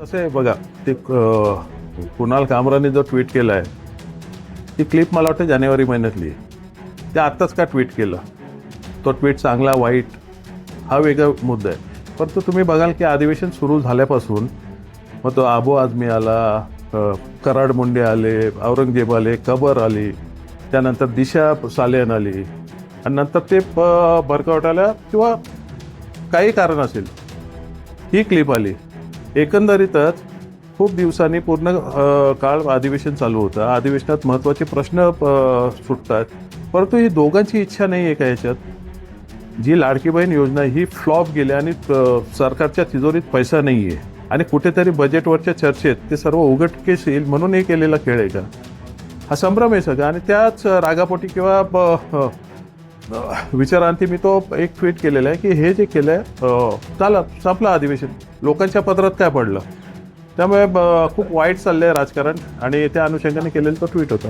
कसं आहे बघा ते कुणाल कामराने जो ट्विट केला आहे ती क्लिप मला वाटतं जानेवारी महिन्यातली आहे. ते आत्ताच का ट्विट केलं? तो ट्विट चांगला वाईट हा वेगळा मुद्दा आहे. परंतु तुम्ही बघाल की अधिवेशन सुरू झाल्यापासून मग तो आबो आझमी आला कराड मुंडे आले औरंगजेब आले कबर आली त्यानंतर दिशा सालेन आली आणि नंतर ते प- भरकवटाला किंवा काही कारण असेल ही क्लिप आली. एकंदरीतच खूप दिवसांनी पूर्ण काळ अधिवेशन चालू होतं. अधिवेशनात महत्त्वाचे प्रश्न सुटतात. परंतु ही दोघांची इच्छा नाही आहे का याच्यात जी लाडकी बहीण योजना ही फ्लॉप गेली आणि सरकारच्या तिजोरीत पैसा नाही आहे. आणि कुठेतरी बजेटवरच्या चर्चेत ते सर्व उघडकेस येईल म्हणून हे केलेला खेळ आहे का? हा संभ्रम आहे सगळा. आणि त्याच रागापोटी किंवा ब- विचारांती मी तो एक ट्विट केलेला आहे की हे जे केलं आहे झालं संपलं अधिवेशन. लोकांच्या पदरात काय पडलं? त्यामुळे ब- खूप वाईट चाललं आहे राजकारण आणि त्या अनुषंगाने केलेलं तो ट्विट होता.